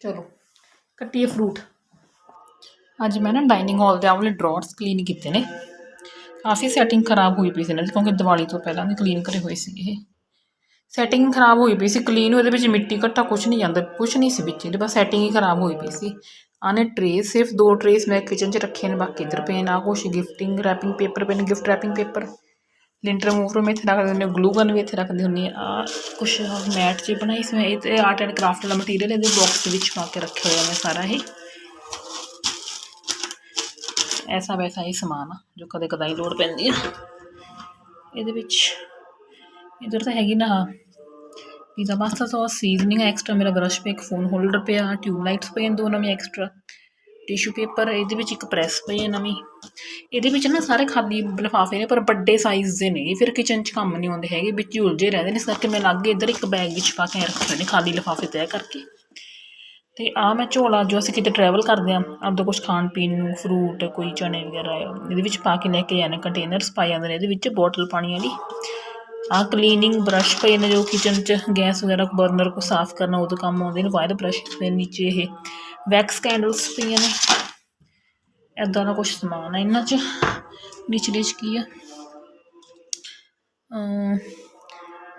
ਚਲੋ, ਕੱਟੀਏ ਫਰੂਟ ਅੱਜ ਮੈਂ ਨਾ ਡਾਈਨਿੰਗ ਹਾਲ ਦੇ ਆਹ ਵਾਲੇ ਡਰਾਅਰਸ ਕਲੀਨ ਕੀਤੇ ਨੇ। ਕਾਫੀ ਸੈਟਿੰਗ ਖਰਾਬ ਹੋਈ ਪਈ ਸੀ ਨਾ ਕਿਉਂਕਿ ਦੀਵਾਲੀ ਤੋਂ ਪਹਿਲਾਂ ਦੇ ਕਲੀਨ ਕਰੇ ਹੋਏ ਸੀ ਇਹ। ਸੈਟਿੰਗ ਖਰਾਬ ਹੋਈ ਪਈ ਸੀ ਕਲੀਨ ਉਹਦੇ ਵਿੱਚ ਮਿੱਟੀ ਘੱਟਾ ਕੁਝ ਨਹੀਂ ਜਾਂਦਾ ਕੁਝ ਨਹੀਂ ਸੀ ਵਿੱਚ, ਇਹਦੇ ਬਸ ਸੈਟਿੰਗ ਹੀ ਖਰਾਬ ਹੋਈ ਪਈ ਸੀ। ਆਨੇ ਟਰੇ ਸਿਰਫ ਦੋ ਟਰੇਸ ਮੈਂ ਕਿਚਨ 'ਚ ਰੱਖੇ ਨੇ, ਬਾਕੀ ਇੱਧਰ ਪਏ ਨਾ ਕੁਛ ਗਿਫਟਿੰਗ ਰੈਪਿੰਗ ਪੇਪਰ ਪਏ ਨੇ gift wrapping paper lint remover ਮੈਂ ਇੱਥੇ ਰੱਖਦੇ ਹੁੰਦੇ ਗਲੂ ਗਨ ਵੀ ਇੱਥੇ ਰੱਖਦੇ ਹੁੰਦੀ ਆ। ਕੁਛ ਮੈਟ 'ਚ ਬਣਾਈ ਸੀ ਮੈਂ, ਇਹ ਤੇ ਆਰਟ ਐਂਡ ਕਰਾਫਟ ਦਾ ਮਟੀਰੀਅਲ ਇਹਦੇ ਬਾਕਸ ਵਿੱਚ ਪਾ ਕੇ ਰੱਖਿਆ ਹੋਇਆ ਮੈਂ ਸਾਰਾ ਇਹ। ਐਸਾ ਵੈਸਾ ਹੀ ਸਮਾਨ ਆ, ਜੋ ਕਦੇ ਕਦਾਈ ਲੋੜ ਪੈਂਦੀ ਆ। ਇਹਦੇ ਵਿੱਚ ਇਧਰ ਤਾਂ ਹੈਗੀ ਨਾ pizza pasta sauce seasoning extra ਮੇਰਾ ਬਰਸ਼ ਪੇ ਇੱਕ ਫੋਨ ਹੋਲਡਰ ਪਿਆ ਟਿਊਬ ਲਾਈਟਸ ਪਏ ਨੇ ਦੋ ਨਵੇਂ ਐਕਸਟਰਾ ਟਿਸ਼ੂ ਪੇਪਰ ਇਹਦੇ ਵਿੱਚ ਇੱਕ ਪ੍ਰੈਸ ਪਈ ਹੈ ਨਵੀਂ। ਇਹਦੇ ਵਿੱਚ ਨਾ ਸਾਰੇ ਖਾਲੀ ਲਿਫਾਫੇ ਨੇ, ਪਰ ਵੱਡੇ ਸਾਈਜ਼ ਦੇ ਨੇ। ਇਹ ਫਿਰ ਕਿਚਨ 'ਚ ਕੰਮ ਨਹੀਂ ਆਉਂਦੇ ਹੈਗੇ, ਵਿੱਚ ਹੀ ਉਲਝੇ ਰਹਿੰਦੇ ਨੇ। ਇਸ ਕਰਕੇ ਮੈਂ ਲੱਗੇ ਇੱਧਰ ਇੱਕ ਬੈਗ ਵਿੱਚ ਪਾ ਕੇ ਰੱਖੇ ਨੇ, ਖਾਲੀ ਲਿਫਾਫੇ ਤੈਅ ਕਰਕੇ। ਤੇ ਆ ਮੈਂ ਝੋਲਾ, ਜੋ ਅਸੀਂ ਕਿਤੇ ਟਰੈਵਲ ਕਰਦੇ ਆ ਆਪਦਾ ਕੁਝ ਖਾਣ ਪੀਣ ਨੂੰ ਫਰੂਟ ਕੋਈ ਚਣੇ ਵਗੈਰਾ, ਇਹਦੇ ਵਿੱਚ ਪਾ ਕੇ ਲੈ ਕੇ ਜਾਣੇ ਕੰਟੇਨਰਸ ਪਾਏ ਜਾਂਦੇ ਨੇ। ਇਹਦੇ ਵਿੱਚ ਬੋਟਲ ਪਾਣੀ ਵਾਲੀ। ਆ ਕਲੀਨਿੰਗ ਬ੍ਰਸ਼ ਪਏ ਨੇ ਜੋ ਕਿਚਨ 'ਚ ਗੈਸ ਵਗੈਰਾ ਬਰਨਰ ਕੋ ਸਾਫ਼ ਕਰਨਾ ਉਹਦੇ ਕੰਮ ਆਉਂਦੇ ਨੇ, ਵਾਇਰ ਬ੍ਰਸ਼ ਦੇ ਨੀਚੇ ਇਹ। ਵੈਕਸ ਕੈਂਡਲਸ ਪਈਆਂ ਨੇ। ਐਦਾਂ ਦਾ ਕੁਝ ਸਮਾਨ ਹੈ ਇਹਨਾਂ 'ਚ। ਨਿਚਲੇ 'ਚ ਕੀ ਆ?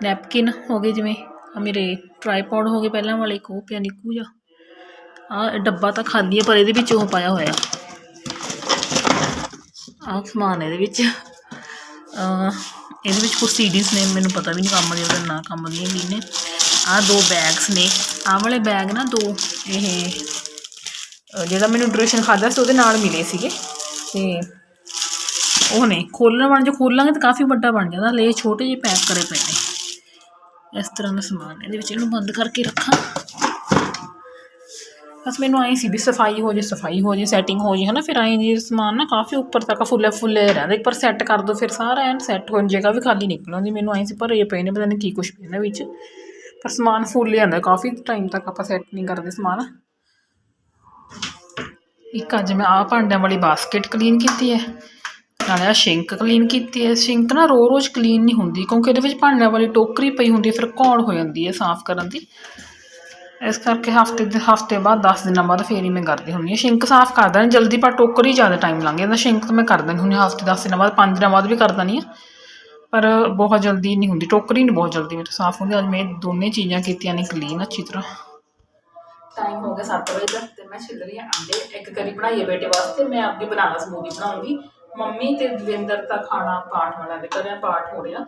ਨੈਪਕਿਨ ਹੋ ਗਏ ਜਿਵੇਂ ਆ ਮੇਰੇ ਟ੍ਰਾਈਪੋਡ ਹੋ ਗਏ ਪਹਿਲਾਂ ਵਾਲੇ, ਇੱਕ ਉਹ ਪਿਆ ਨਿੱਕੂ ਜਿਹਾ। ਆ ਡੱਬਾ ਤਾਂ ਖਾਲੀ ਹੈ ਪਰ ਇਹਦੇ ਵਿੱਚ ਉਹ ਪਾਇਆ ਹੋਇਆ। ਆ ਸਮਾਨ ਇਹਦੇ ਵਿੱਚ। ਇਹਦੇ ਵਿੱਚ ਕੁਝ ਸੀਡੀਜ਼ ਨੇ, ਮੈਨੂੰ ਪਤਾ ਵੀ ਨਹੀਂ ਕੰਮ ਦੇ ਉਹਦਾ ਨਾ ਕੰਮ ਦੀਆਂ ਕੀ ਨੇ। ਆਹ ਦੋ ਬੈਗਸ ਨੇ। ਆਹ ਵਾਲੇ ਬੈਗ ਨਾ ਦੋ, ਇਹ ਜਿਹੜਾ ਮੈਨੂੰ ਡਿਊਰੇਸ਼ਨ ਖਾਦਾ ਸੀ, ਉਹਦੇ ਨਾਲ ਮਿਲੇ ਸੀਗੇ। ਤੇ ਉਹ ਨੇ, ਖੋਲਣ ਬਣ ਜੋ ਖੋਲਾਂਗੇ ਤਾਂ ਕਾਫੀ ਵੱਡਾ ਬਣ ਜਾਂਦਾ। ਹਲੇ ਛੋਟੇ ਜਿਹੇ ਪੈਕ ਕਰੇ ਪਏ ਨੇ। ਇਸ ਤਰ੍ਹਾਂ ਦਾ ਸਮਾਨ ਇਹਦੇ ਵਿੱਚ ਇਹਨੂੰ ਬੰਦ ਕਰਕੇ ਰੱਖਾਂ। ਬਸ ਮੈਨੂੰ ਆਈ ਸੀ ਵੀ ਸਫ਼ਾਈ ਹੋ ਜੇ, ਸਫ਼ਾਈ ਹੋ ਜੇ ਸੈਟਿੰਗ ਹੋ ਜੇ, ਹਨਾ, ਫਿਰ ਆਏ ਜੀ ਸਮਾਨ ਨਾ ਕਾਫੀ ਉੱਪਰ ਤੱਕ ਫੁੱਲੇ ਫੁੱਲੇ ਰਹਿੰਦੇ ਇੱਕ ਪਰ ਸੈੱਟ ਕਰ ਦੋ, ਫਿਰ ਸਾਰਾ ਐਨ ਸੈੱਟ ਹੋ ਜੇਗਾ ਵੀ ਖਾਲੀ ਨਿਕਲ ਆਉਂਦੀ, ਮੈਨੂੰ ਆਈ ਸੀ ਪਰ ਇਹ ਪਏ ਨੇ, ਪਤਾ ਨਹੀਂ ਕੀ ਕੁਛ ਪਿਆ ਇਹਨਾਂ ਵਿੱਚ, ਪਰ ਸਮਾਨ ਫੁੱਲ ਜਾਂਦਾ, ਕਾਫੀ ਟਾਈਮ ਤੱਕ ਆਪਾਂ ਸੈੱਟ ਨਹੀਂ ਕਰਦੇ ਸਮਾਨ। ਇੱਕ ਅੱਜ ਮੈਂ ਆਹ ਭਾਂਡਿਆਂ ਵਾਲੀ ਬਾਸਕਟ ਕਲੀਨ ਕੀਤੀ ਹੈ, ਨਾਲੇ ਆ ਸ਼ਿੰਕ ਕਲੀਨ ਕੀਤੀ ਹੈ ਸ਼ਿੰਕ ਨਾ ਰੋ ਰੋਜ਼ ਕਲੀਨ ਨਹੀਂ ਹੁੰਦੀ, ਕਿਉਂਕਿ ਇਹਦੇ ਵਿੱਚ ਭਾਂਡਿਆਂ ਵਾਲੀ ਟੋਕਰੀ ਪਈ ਹੁੰਦੀ ਫਿਰ ਘੌੜ ਹੋ ਜਾਂਦੀ ਹੈ ਸਾਫ਼ ਕਰਨ ਦੀ। ਇਸ ਕਰਕੇ ਹਫ਼ਤੇ ਦੇ ਹਫ਼ਤੇ ਬਾਅਦ 10 ਦਿਨਾਂ ਬਾਅਦ ਫੇਰ ਹੀ ਮੈਂ ਕਰਦੀ ਹੁੰਦੀ ਹਾਂ। ਸ਼ਿੰਕ ਸਾਫ਼ ਕਰ ਦੇਣਾ, ਜਲਦੀ ਪਰ ਟੋਕਰੀ ਜ਼ਿਆਦਾ ਟਾਈਮ ਲੰਘ ਜਾਂਦਾ। ਸ਼ਿੰਕ ਤਾਂ ਮੈਂ ਕਰ ਦਿੰਦੀ ਹੁੰਦੀ ਹਫ਼ਤੇ 10 ਦਿਨਾਂ ਬਾਅਦ 5 ਦਿਨਾਂ ਬਾਅਦ ਵੀ ਕਰ ਦਿੰਦੀ ਹਾਂ। ਪਰ ਬਹੁਤ ਜਲਦੀ ਨਹੀਂ ਹੁੰਦੀ, ਟੋਕਰੀ ਨਹੀਂ ਬਹੁਤ ਜਲਦੀ ਮੇਰੇ ਸਾਫ਼ ਹੁੰਦੀ। ਅੱਜ ਮੈਂ ਦੋਨੇ ਚੀਜ਼ਾਂ ਕੀਤੀਆਂ ਨੇ ਕਲੀਨ ਅੱਛੀ ਤਰ੍ਹਾਂ। ਟਾਈਮ ਹੋ ਗਿਆ 7 ਵਜੇ ਦਾ ਤੇ ਮੈਂ ਛਿੱਲ ਰਹੀ ਹਾਂ ਅੰਡੇ। ਇੱਕ ਕਰੀ ਬਣਾਈਏ ਬੇਟੇ ਵਾਸਤੇ, ਮੈਂ ਆਪਣੀ ਬਨਾਨਾ ਸਮੂਦੀ ਬਣਾਉਂਗੀ। ਮੰਮੀ ਤੇ ਦਵਿੰਦਰ ਦਾ ਖਾਣਾ ਪਾਠ ਵਾਲਾ ਦੇ ਕਰਿਆ ਪਾਠ ਹੋ ਰਿਹਾ।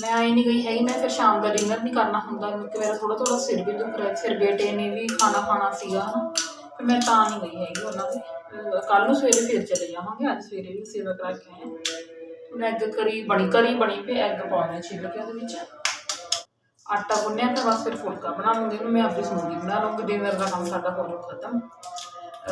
ਮੈਂ ਆਈ ਨਹੀਂ ਗਈ ਹੈਗੀ, ਮੈਂ ਫਿਰ ਸ਼ਾਮ ਦਾ ਡਿਨਰ ਨਹੀਂ ਕਰਨਾ ਹੁੰਦਾ ਕਿਉਂਕਿ ਮੇਰਾ ਥੋੜਾ ਥੋੜਾ ਸਿਰ ਵੀ ਦੁਖ ਰਿਹਾ, ਫਿਰ ਬੇਟੇ ਨੇ ਵੀ ਖਾਣਾ ਖਾਣਾ ਸੀਗਾ, ਹਨਾ। ਫਿਰ ਮੈਂ ਤਾਂ ਨਹੀਂ ਗਈ ਹੈਗੀ ਉਹਨਾਂ ਦੇ। ਕੱਲ ਨੂੰ ਸਵੇਰੇ ਫਿਰ ਚਲੇ ਜਾਵਾਂਗੇ, ਅੱਜ ਸਵੇਰੇ ਵੀ ਸੇਵਾ ਕਰਾ ਕੇ ਆਏ ਹਾਂ। ਐਗ ਕਰੀ ਬਣੀ ਕਰੀ ਬਣੀ ਪਈ ਐਗ ਪਾਉਣੇ ਛਿੱਲ ਕੇ ਉਹਦੇ ਵਿੱਚ। ਆਟਾ ਗੁੰਨਿਆ ਤਾਂ ਬਸ ਫਿਰ ਫੁਲਕਾ ਬਣਾ ਲੂੰਗੀ, ਉਹਨੂੰ ਮੈਂ ਆਪਣੀ ਸਮੂਦੀ ਬਣਾ ਲਵਾਂਗੀ ਡਿਨਰ ਦਾ ਕੰਮ ਸਾਡਾ ਹੋ ਜਾਊ ਖਤਮ।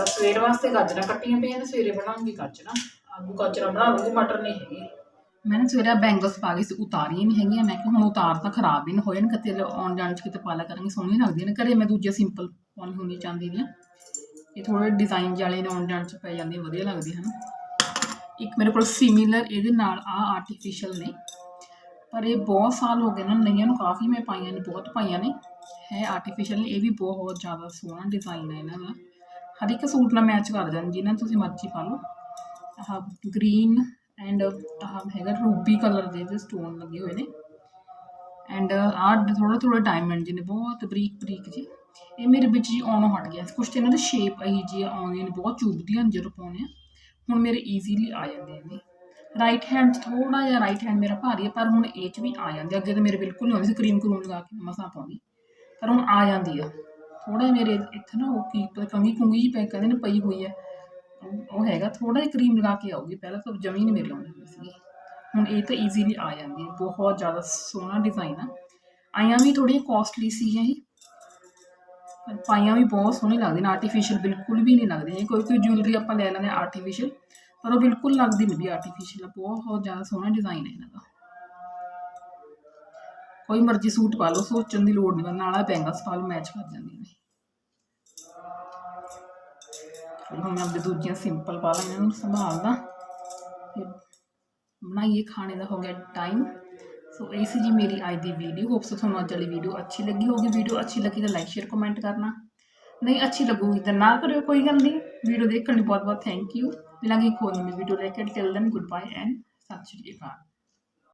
ਸਵੇਰ ਵਾਸਤੇ ਗਾਜਰਾਂ ਕੱਟੀਆਂ ਪਈਆਂ ਨੇ, ਸਵੇਰੇ ਬਣਾਉਂਗੀ ਗਾਜਰਾਂ। ਆਲੂ ਗਾਜਰਾਂ ਬਣਾ ਲੂੰਗੀ ਮਟਰ ਨਹੀਂ ਹੈਗੇ। ਮੈਂ ਨਾ ਸਵੇਰੇ ਬੈਂਗਲਸ ਪਾ ਗਈ ਸੀ, ਉਤਾਰੀਆਂ ਨਹੀਂ ਹੈਗੀਆਂ, ਮੈਂ ਕਿਹਾ ਹੁਣ ਉਤਾਰ ਤਾਂ ਖਰਾਬ ਵੀ ਨਾ ਹੋ ਜਾਣ ਕਿਤੇ ਆਉਣ ਜਾਣ ਚ ਕਿਤੇ ਪਾਲਾ ਕਰਾਂਗੇ, ਸੋਹਣੀਆਂ ਲੱਗਦੀਆਂ ਨੇ, ਘਰੇ ਮੈਂ ਦੂਜੇ ਸਿੰਪਲ ਪਾਉਣੀ ਹੁੰਦੀ ਚਾਹੁੰਦੀ ਦੀਆਂ ਇਹ ਥੋੜੇ ਡਿਜ਼ਾਈਨ ਵਾਲੇ ਨੇ, ਆਉਣ ਜਾਣ ਚ ਪੈ ਜਾਂਦੇ, ਵਧੀਆ ਲੱਗਦੇ ਹਨ। ਇੱਕ ਮੇਰੇ ਕੋਲ ਸਿਮਿਲਰ ਇਹਦੇ ਨਾਲ ਆ ਆਰਟੀਫੀਸ਼ੀਅਲ ਨੇ, ਪਰ ਇਹ ਬਹੁਤ ਸਾਲ ਹੋ ਗਏ ਨਾ, ਨਈਆਂ ਨੂੰ ਕਾਫੀ ਮੈਂ ਪਾਈਆਂ ਨੇ, ਬਹੁਤ ਪਾਈਆਂ ਨੇ। ਹੈ ਆਰਟੀਫੀਸ਼ੀਅਲ ਨੇ, ਇਹ ਵੀ ਬਹੁਤ ਜ਼ਿਆਦਾ ਸੋਹਣਾ ਡਿਜ਼ਾਈਨ ਹੈ ਇਹਨਾਂ ਦਾ। ਹਰ ਇੱਕ ਸੂਟ ਨਾਲ ਮੈਚ ਕਰ ਜਾਣ ਜਿਹਨਾਂ ਤੁਸੀਂ ਮਰਜ਼ੀ ਪਾ ਲਓ। ਆਹ ਗ੍ਰੀਨ ਐਂਡ ਆਹ ਹੈਗਾ ਰੂਬੀ ਕਲਰ ਦੇ ਇਹਦੇ ਸਟੋਨ ਲੱਗੇ ਹੋਏ ਨੇ। ਐਂਡ ਆਹ ਥੋੜਾ ਥੋੜਾ ਡਾਇਮੰਡ ਜਿਹੇ ਨੇ, ਬਹੁਤ ਬਰੀਕ ਬਰੀਕ ਜੀ ਇਹ ਮੇਰੇ ਵਿੱਚ ਜੀ ਆਉਣੋਂ ਹਟ ਗਿਆ। ਕੁਛ ਤੇ ਇਹਨਾਂ ਦੀ ਸ਼ੇਪ ਇਹੀ ਜੀ ਆਉਂਦੀਆਂ ਨੇ, ਬਹੁਤ ਚੁੱਭਦੀਆਂ ਨੇ ਜਦੋਂ ਪਾਉਂਦੇ ਆ। ਹੁਣ ਮੇਰੇ ਈਜ਼ੀਲੀ ਆ ਜਾਂਦੇ ਨੇ। ਰਾਈਟ ਹੈਂਡ 'ਚ ਥੋੜਾ ਜਿਹਾ ਰਾਈਟ ਹੈਂਡ ਮੇਰਾ ਭਾਰੀ ਹੈ ਪਰ ਹੁਣ ਇਹ 'ਚ ਵੀ ਆ ਜਾਂਦੇ ਆ। ਅੱਗੇ ਤਾਂ ਮੇਰੇ ਬਿਲਕੁਲ ਨਹੀਂ ਆਉਂਦੀ ਸੀ ਕਰੀਮ ਕਰੂਮ ਲਗਾ ਕੇ ਮਸਾਂ ਪਾਉਂਦੀ। ਪਰ ਹੁਣ ਆ ਜਾਂਦੀ ਆ। ਥੋੜਾ ਮੇਰੇ ਇੱਥੇ ਨਾ ਉਹ ਕੀ ਪਤਾ ਕੰਗੀ ਕੁੰਗੀ ਜਿਹੀ ਪੈ ਕਹਿੰਦੇ ਨੇ ਪਈ ਹੋਈ ਹੈ ਉਹ- ਹੈਗਾ ਥੋੜਾ ਜਿਹਾ ਕਰੀਮ ਲਗਾ ਕੇ ਆਊਗੀ ਪਹਿਲਾਂ ਤਾਂ ਜਮੀ ਨਹੀਂ ਮੇਰੇ ਆਉਂਦੀ ਹੁੰਦੀ ਸੀਗੀ। ਹੁਣ ਇਹ ਤਾਂ ਈਜ਼ੀਲੀ ਆ ਜਾਂਦੀ ਹੈ, ਬਹੁਤ ਜ਼ਿਆਦਾ ਸੋਹਣਾ ਡਿਜ਼ਾਈਨ ਆ। ਆਈਆਂ ਵੀ ਥੋੜ੍ਹੀਆਂ ਕਾਸਟਲੀ ਸੀ ਇਹ। ਪਰ ਪਾਈਆਂ ਵੀ ਬਹੁਤ ਸੋਹਣੀ ਲੱਗਦੀਆਂ ਨੇ ਆਰਟੀਫੀਸ਼ੀਅਲ ਬਿਲਕੁਲ ਵੀ ਨਹੀਂ ਲੱਗਦੀਆਂ। ਕੋਈ ਕੋਈ ਜੁਐਲਰੀ ਆਪਾਂ ਲੈ ਲੈਂਦੇ ਆਰਟੀਫੀਸ਼ੀਅਲ ਪਰ ਉਹ ਬਿਲਕੁਲ ਲੱਗਦੀ ਨਹੀਂ ਵੀ ਆਰਟੀਫੀਸ਼ੀਅਲ ਬਹੁਤ ਜ਼ਿਆਦਾ ਸੋਹਣਾ ਡਿਜ਼ਾਈਨ ਹੈ ਇਹਨਾਂ ਦਾ। ਕੋਈ ਮਰਜ਼ੀ ਸੂਟ ਪਾ ਲਓ, ਸੋਚਣ ਦੀ ਲੋੜ ਨਹੀਂ, ਨਾਲਾ ਬੈਂਗਲਸ ਪਾ ਲਓ ਮੈਚ ਕਰ ਜਾਂਦੀਆਂ ਨੇ। ਹੁਣ ਮੈਂ ਆਪਦੇ ਦੂਜੀਆਂ ਸਿੰਪਲ ਪਾ ਲਾਂ ਇਹਨਾਂ ਨੂੰ ਸੰਭਾਲਦਾ। ਫਿਰ ਬਣਾਈਏ ਖਾਣੇ ਦਾ ਹੋ ਗਿਆ ਟਾਈਮ ਸੋ ਇਹ ਸੀ ਜੀ ਮੇਰੀ ਅੱਜ ਦੀ ਵੀਡੀਓ ਹੋਪਸ ਤੁਹਾਨੂੰ ਅੱਜ ਵਾਲੀ ਵੀਡੀਓ ਅੱਛੀ ਲੱਗੀ ਹੋਗੀ ਵੀਡੀਓ ਅੱਛੀ ਲੱਗੀ ਤਾਂ ਲਾਈਕ ਸ਼ੇਅਰ ਕਮੈਂਟ ਕਰਨਾ। ਨਹੀਂ ਅੱਛੀ ਲੱਗੂਗੀ ਤਾਂ ਨਾ ਕਰਿਓ, ਕੋਈ ਗੱਲ ਨਹੀਂ। ਵੀਡੀਓ ਦੇਖਣ ਲਈ ਬਹੁਤ ਬਹੁਤ ਥੈਂਕ ਯੂ ਮਿਲਾਂਗੇ ਇੱਕ ਹੋਰ ਨਵੀਂ ਵੀਡੀਓ ਲੈ ਕੇ। Till then good bye and ਸਤਿ ਸ਼੍ਰੀ ਅਕਾਲ।